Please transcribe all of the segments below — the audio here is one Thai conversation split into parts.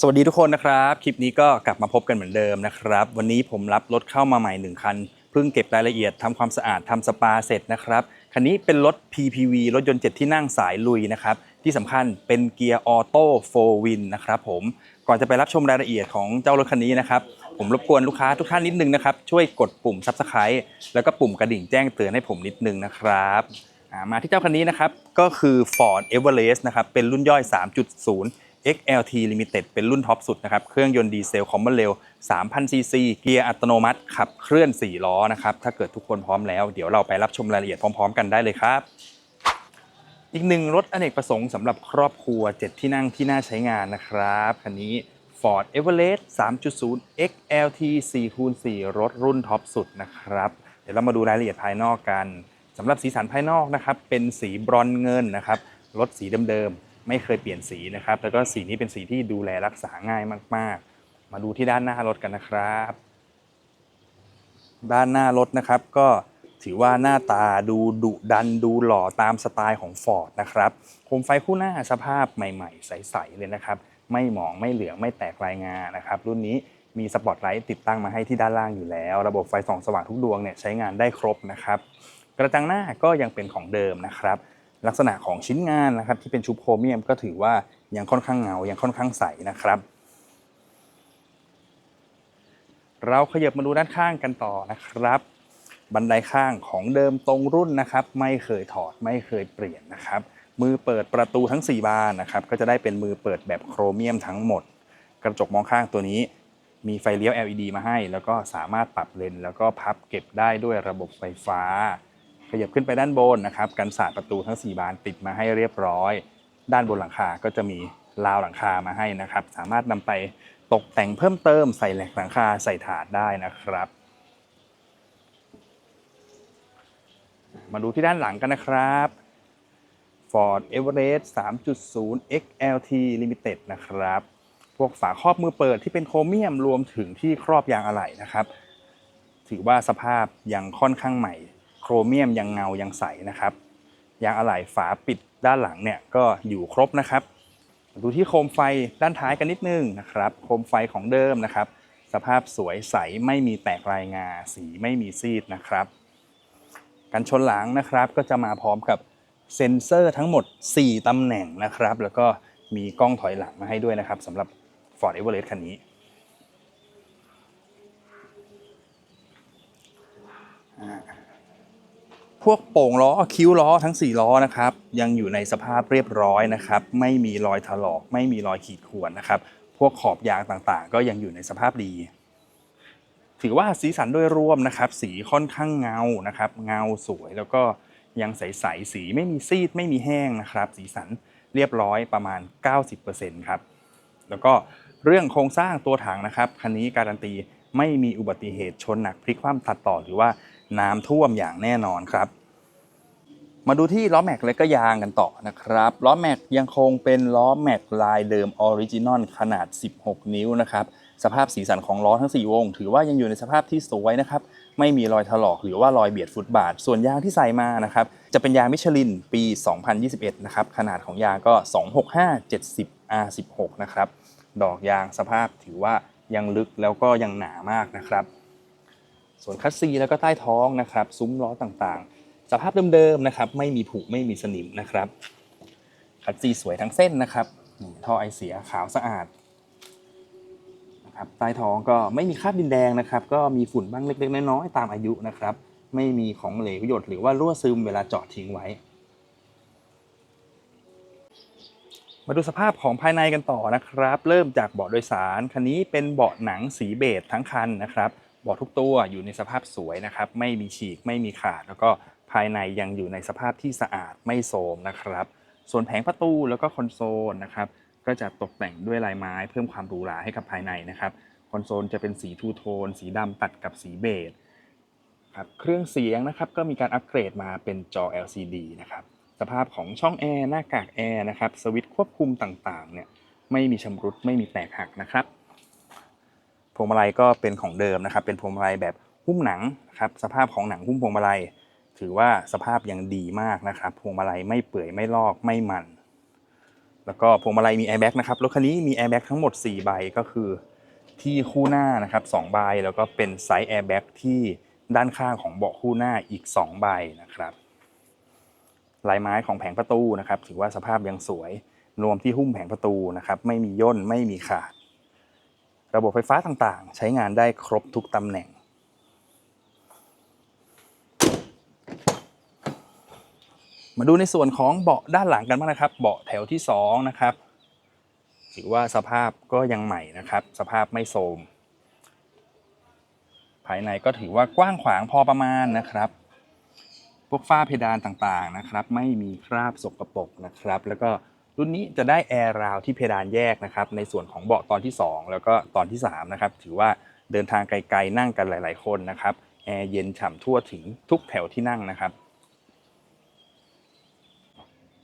สวัสดีทุกคนนะครับ คลิปนี้ก็กลับมาพบกันเหมือนเดิมนะครับ วันนี้ผมรับรถเข้ามาใหม่หนึ่งคันเพิ่งเก็บรายละเอียดทำความสะอาดทำสปาเสร็จนะครับคันนี้เป็นรถ PPV รถยนต์ 7 ที่นั่งสายลุยนะครับที่สำคัญเป็นเกียร์ออโต้โฟวินนะครับผมก่อนจะไปรับชมรายละเอียดของเจ้ารถคันนี้นะครับผมรบกวนลูกค้าทุกท่านนิดนึงนะครับช่วยกดปุ่ม Subscribe แล้วก็ปุ่มกระดิ่งแจ้งเตือนให้ผมนิดนึงนะครับมาที่เจ้าคันนี้นะครับก็คือ Ford Everest นะครับเป็นรุ่นย่อย 3.0 XLT Limited เป็นรุ่นท็อปสุดนะครับ เครื่องยนต์ดีเซลคอมเบอร์เร็ว3,000ซีซีเกียร์อัตโนมัติ ขับเคลื่อน 4 ล้อนะครับ ถ้าเกิดทุกคนพร้อมแล้ว เดี๋ยวเราไปรับชมรายละเอียดพร้อม ๆ กันได้เลยครับ อีกหนึ่งรถอเนกประสงค์สำหรับครอบครัว 7 ที่นั่งที่น่าใช้งานนะครับคันนี้ Ford Everest 3.0 XLT 4คูณ4รถรุ่นท็อปสุดนะครับ เดี๋ยวเรามาดูรายละเอียดภายนอกกันสำหรับสีสันภายนอกนะครับ เป็นสีบรอนซ์เงินนะครับ รถสีเดิมๆ ไม่เคยเปลี่ยนสีนะครับ แล้วก็สีนี้เป็นสีที่ดูแลรักษาง่ายมาก ๆ มาดูที่ด้านหน้ารถกันนะครับ ด้านหน้ารถนะครับก็ถือว่าหน้าตาดูดุดันดูหล่อตามสไตล์ของ Ford นะครับโคมไฟคู่หน้าสภาพใหม่ ๆ ใส ๆ เลยนะครับ ไม่หมองไม่เหลืองไม่แตกลายงานะครับ รุ่นนี้มีสปอตไลท์ติดตั้งมาให้ที่ด้านล่างอยู่แล้ว ระบบไฟส่องสว่างทุกดวงเนี่ยใช้งานได้ครบนะครับ กระจังหน้าก็ยังเป็นของเดิมนะครับ ลักษณะของชิ้นงานนะครับที่เป็นชุบโครเมียมก็ถือว่ายังค่อนข้างเงา ยังค่อนข้างใสนะครับ เราขยับมาดูด้านข้างกันต่อนะครับ บันไดข้างของเดิมตรงรุ่นนะครับ ไม่เคยถอดไม่เคยเปลี่ยนนะครับ มือเปิดประตูทั้ง 4 บานนะครับ ก็จะได้เป็นมือเปิดแบบโครเมียมทั้งหมด กระจกมองข้างตัวนี้มีไฟเลี้ยว LED มาให้ แล้วก็สามารถปรับเลนส์แล้วก็พับเก็บได้ด้วยระบบไฟฟ้า ขยับขึ้นไปด้านบนนะครับกันศาสตร์ประตูทั้ง 4 บานติดมาให้เรียบร้อย ด้านบนหลังคาก็จะมีราวหลังคามาให้นะครับ สามารถนำไปตกแต่งเพิ่มเติมใส่แหลกหลังคาใส่ถาดได้นะครับ มาดูที่ด้านหลังกันนะครับ Ford Everest 3.0 XLT Limited นะครับ พวกฝาครอบมือเปิดที่เป็นโครเมียมรวมถึงที่ครอบยางอะไหล่นะครับ ถือว่าสภาพยังค่อนข้างใหม่ โครเมียมยังเงายังใสนะครับยางอะไหล่ฝาปิดด้านหลังเนี่ยก็อยู่ครบนะครับดูที่โคมไฟด้านท้ายกันนิดนึงนะครับ โคมไฟของเดิมนะครับ สภาพสวยใสไม่มีแตกลายงา สีไม่มีซีดนะครับ กันชนหลังนะครับก็จะมาพร้อมกับเซ็นเซอร์ทั้งหมด 4ตำแหน่งนะครับ แล้วก็มีกล้องถอยหลังมาให้ด้วยนะครับสำหรับ Ford Everest คันนี้อ่า พวกโป่งล้อคิ้วล้อทั้ง 4 ล้อนะครับยังอยู่ในสภาพเรียบร้อยนะครับไม่มีรอยถลอกไม่มีรอยขีดข่วนนะครับพวกขอบยางต่างๆ ก็ยังอยู่ในสภาพดี ถือว่าสีสันโดยรวมนะครับ สีค่อนข้างเงานะครับเงาสวยแล้วก็ยังใสๆสีไม่มีซีดไม่มีแห้งนะครับ สีสันเรียบร้อยประมาณ 90%ครับแล้วก็เรื่องโครงสร้างตัวถังนะครับคันนี้การันตีไม่มีอุบัติเหตุชนหนักพลิกคว่ำตัดต่อหรือว่า น้ำท่วมอย่างแน่นอนครับ มาดูที่ล้อแม็กและก็ยางกันต่อนะครับล้อแม็กยังคงเป็นล้อแม็กลายเดิมออริจินอลขนาด 16 นิ้วนะครับสภาพสีสันของล้อทั้ง 4 วง ถือว่ายังอยู่ในสภาพที่สวยนะครับไม่มีรอยถลอกหรือว่ารอยเบียดฟุตบาท ส่วนยางที่ใส่มานะครับจะเป็นยางมิชลินปี 2021 นะครับขนาดของยางก็ 265 70 R16 นะครับดอกยางสภาพถือว่ายังลึกแล้วก็ยังหนามากนะครับ ส่วนคัสซีแล้วก็ใต้ท้องนะครับซุ้มล้อต่างๆ สภาพเดิมๆนะครับไม่มีผุไม่มีสนิมนะครับคัสซีสวยทั้งเส้นนะครับท่อไอเสียขาวสะอาดนะครับใต้ท้องก็ไม่มีคราบดินแดงนะครับ ก็มีฝุ่นบ้างเล็กๆน้อยๆตามอายุนะครับ ไม่มีของเหลวหยดหรือว่ารั่วซึมเวลาจอดทิ้งไว้ มาดูสภาพของภายในกันต่อนะครับ เริ่มจากเบาะโดยสารคันนี้เป็นเบาะหนังสีเบจทั้งคันนะครับ บาะทุกตัวอยู่ในสภาพสวยนะครับ ไม่มีฉีกไม่มีขาด แล้วก็ภายในยังอยู่ในสภาพที่สะอาดไม่โทรมนะครับ ส่วนแผงประตูแล้วก็คอนโซลนะครับก็จะตกแต่งด้วยลายไม้เพิ่มความหรูหราให้กับภายในนะครับคอนโซลจะเป็นสีทูโทน สีดำตัดกับสีเบจครับเครื่องเสียงนะครับก็มีการอัปเกรดมาเป็นจอ LCD นะครับสภาพของช่องแอร์หน้ากากแอร์นะครับสวิตช์ควบคุมต่างๆเนี่ยไม่มีชำรุดไม่มีแตกหักนะครับ วงมาลัยก็เป็นของเดิมนะครับ เป็นพวงมาลัยแบบหุ้มหนังครับสภาพของหนังหุ้มพวงมาลัย ถือว่าสภาพยังดีมากนะครับพวงมาลัยไม่เปื่อยไม่ลอกไม่มันแล้วก็พวงมาลัยมีแอร์แบ็กนะครับรถคันนี้มีแอร์แบ็กทั้งหมด 4 ใบก็คือ ที่คู่หน้านะครับ2ใบแล้วก็เป็นไซส์แอร์แบ็กที่ด้านข้างของเบาะคู่หน้าอีก 2 ใบนะครับลายไม้ของแผงประตูนะครับ ถือว่าสภาพยังสวย รวมที่หุ้มแผงประตูนะครับ ไม่มีย่นไม่มีขาด ระบบไฟฟ้าต่างๆ ใช้งานได้ครบทุกตำแหน่ง มาดูในส่วนของเบาะด้านหลังกันบ้างนะครับ เบาะแถวที่ 2 นะครับถือว่าสภาพก็ยังใหม่นะครับ สภาพไม่โทรมภายในก็ถือว่ากว้างขวางพอประมาณนะครับ พวกฝ้าเพดานต่างๆนะครับ ไม่มีคราบสกปรกนะครับ แล้วก็ รุ่นนี้จะได้แอร์ราวที่เพดานแยกนะครับในส่วนของเบาะตอนที่ 2 แล้วก็ตอนที่3นะครับถือว่าเดินทางไกลๆนั่งกันหลาย ๆ คนนะครับแอร์เย็นฉ่ำทั่วถึงทุกแถวที่นั่งนะครับ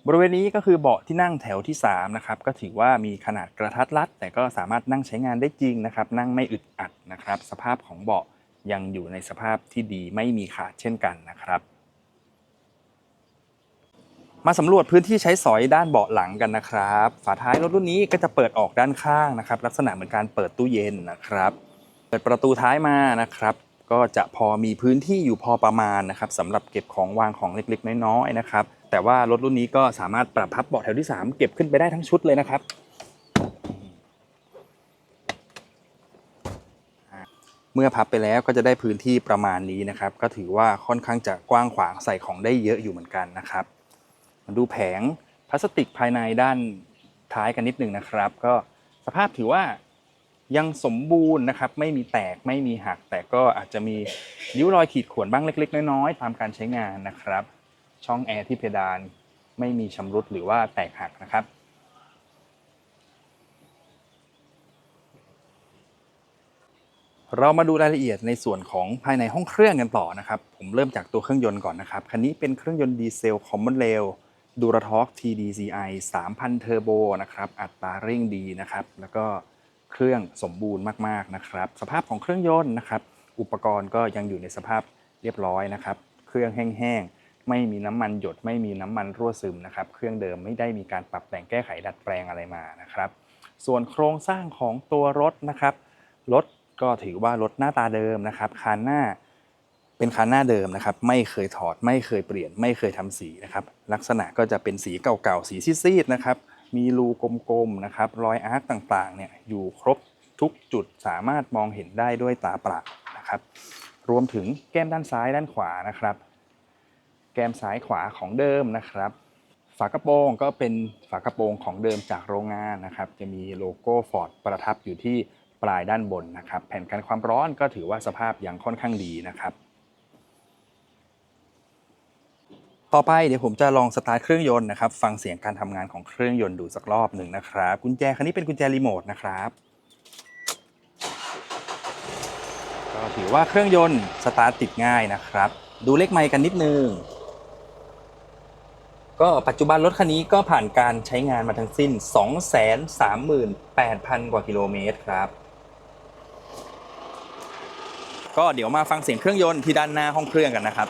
บริเวณนี้ก็คือเบาะที่นั่งแถวที่3นะครับก็ถือว่ามีขนาดกระทัดรัด แต่ก็สามารถนั่งใช้งานได้จริงนะครับ นั่งไม่อึดอัดนะครับ สภาพของเบาะยังอยู่ในสภาพที่ดีไม่มีขาดเช่นกันนะครับ มาสำรวจพื้นที่ใช้สอยด้านเบาะหลังกันนะครับ ฝาท้ายรถรุ่นนี้ก็จะเปิดออกด้านข้างนะครับ ลักษณะเหมือนการเปิดตู้เย็นนะครับ เปิดประตูท้ายมานะครับ ก็จะพอมีพื้นที่อยู่พอประมาณนะครับสำหรับเก็บของวางของเล็กๆ น้อยๆนะครับ แต่ว่ารถรุ่นนี้ก็สามารถปรับพับเบาะแถวที่ 3 เก็บขึ้นไปได้ทั้งชุดเลยนะครับเมื่อพับไปแล้วก็จะได้พื้นที่ประมาณนี้นะครับ ก็ถือว่าค่อนข้างจะกว้างขวางใส่ของได้เยอะอยู่เหมือนกันนะครับ ดูแผงพลาสติกภายในด้านท้ายกันนิดหนึ่งนะครับ ก็สภาพถือว่ายังสมบูรณ์นะครับ ไม่มีแตกไม่มีหัก แต่ก็อาจจะมีริ้วรอยขีดข่วนบ้างเล็ก ๆ น้อยๆตามการใช้งานนะครับ ช่องแอร์ที่เพดานไม่มีชำรุดหรือว่าแตกหักนะครับเรามาดูรายละเอียดในส่วนของภายในห้องเครื่องกันต่อนะครับ ผมเริ่มจากตัวเครื่องยนต์ก่อนนะครับ คันนี้เป็นเครื่องยนต์ดีเซล Common Rail Duratorq TDCi 3,000 เทอร์โบนะครับ อัตราเร่งดีนะครับ แล้วก็เครื่องสมบูรณ์มากๆนะครับ สภาพของเครื่องยนต์นะครับ อุปกรณ์ก็ยังอยู่ในสภาพเรียบร้อยนะครับ เครื่องแห้งๆ ไม่มีน้ำมันหยด ไม่มีน้ำมันรั่วซึมนะครับ เครื่องเดิมไม่ได้มีการปรับแต่งแก้ไขดัดแปลงอะไรมานะครับ ส่วนโครงสร้างของตัวรถนะครับ รถก็ถือว่ารถหน้าตาเดิมนะครับ คานหน้า เป็นคานหน้าเดิมนะครับ ไม่เคยถอดไม่เคยเปลี่ยน ไม่เคยทำสีนะครับ ลักษณะก็จะเป็นสีเก่าๆ สีซีดๆนะครับ มีรูกลมๆนะครับ รอยอาร์คต่างๆเนี่ยอยู่ครบทุกจุดสามารถมองเห็นได้ด้วยตาเปล่านะครับ รวมถึงแก้มด้านซ้ายด้านขวานะครับ แก้มซ้ายขวาของเดิมนะครับฝากระโปรงก็เป็นฝากระโปรงของเดิมจากโรงงานนะครับ จะมีโลโก้ฟอร์ดประทับอยู่ที่ปลายด้านบนนะครับ แผ่นกันความร้อนก็ถือว่าสภาพยังค่อนข้างดีนะครับ ต่อไปเดี๋ยวผมจะลองสตาร์ทเครื่องยนต์นะครับ ฟังเสียงการทำงานของเครื่องยนต์ดูสักรอบหนึ่งนะครับ กุญแจคันนี้เป็นกุญแจรีโมทนะครับก็ถือว่าเครื่องยนต์สตาร์ทติดง่ายนะครับ ดูเลขไมล์กันนิดนึงก็ปัจจุบันรถคันนี้ก็ผ่านการใช้งานมาทั้งสิ้น 238,000 กว่ากิโลเมตรครับ ก็เดี๋ยวมาฟังเสียงเครื่องยนต์ที่ด้านหน้าห้องเครื่องกันนะครับ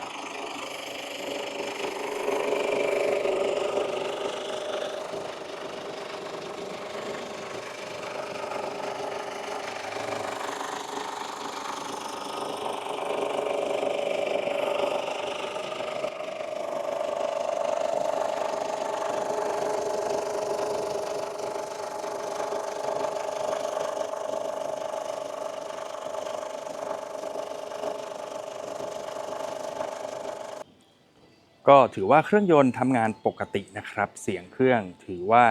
ก็ถือว่าเครื่องยนต์ทำงานปกตินะครับ เสียงเครื่องถือว่า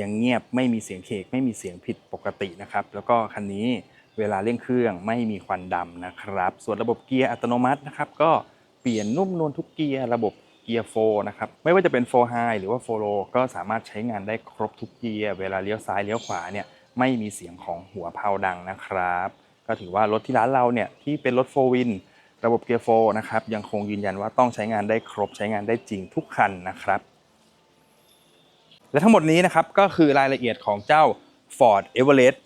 ยังเงียบไม่มีเสียงเคกไม่มีเสียงผิดปกตินะครับ แล้วก็คันนี้เวลาเร่งเครื่องไม่มีควันดำนะครับ ส่วนระบบเกียร์อัตโนมัตินะครับ ก็เปลี่ยนนุ่มนวลทุกเกียร์ระบบเกียร์โฟนะครับ ไม่ว่าจะเป็นโฟไฮหรือว่าโฟโลก็สามารถใช้งานได้ครบทุกเกียร์เวลาเลี้ยวซ้ายเลี้ยวขวาเนี่ยไม่มีเสียงของหัวเพาดังนะครับ ก็ถือว่ารถที่ร้านเราเนี่ยที่เป็นรถโฟวิน ระบบเกียร์โฟนะครับยังคงยืนยันว่าต้องใช้งานได้ครบใช้งานได้จริงทุกคันนะครับ และทั้งหมดนี้นะครับก็คือรายละเอียดของเจ้า Ford Everest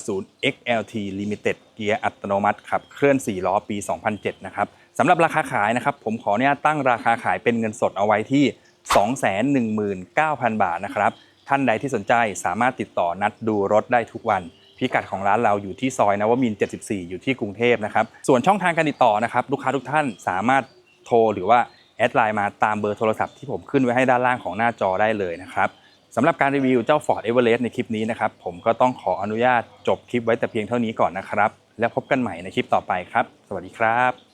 3.0 XLT Limited เกียร์อัตโนมัติขับเคลื่อน 4 ล้อปี 2007 นะครับสำหรับราคาขายนะครับ ผมขออนุญาตตั้งราคาขายเป็นเงินสดเอาไว้ที่ 219,000 บาทนะครับ ท่านใดที่สนใจสามารถติดต่อนัดดูรถได้ทุกวัน พิกัดของร้านเราอยู่ที่ซอยนวมินท์74 อยู่ที่กรุงเทพนะครับ ส่วนช่องทางการติดต่อนะครับ ลูกค้าทุกท่านสามารถโทรหรือว่าแอดไลน์มาตามเบอร์โทรศัพท์ที่ผมขึ้นไว้ให้ด้านล่างของหน้าจอได้เลยนะครับสำหรับการรีวิวเจ้า Ford Everest ในคลิปนี้นะครับ ผมก็ต้องขออนุญาตจบคลิปไว้แต่เพียงเท่านี้ก่อนนะครับ แล้วพบกันใหม่ในคลิปต่อไปครับ สวัสดีครับ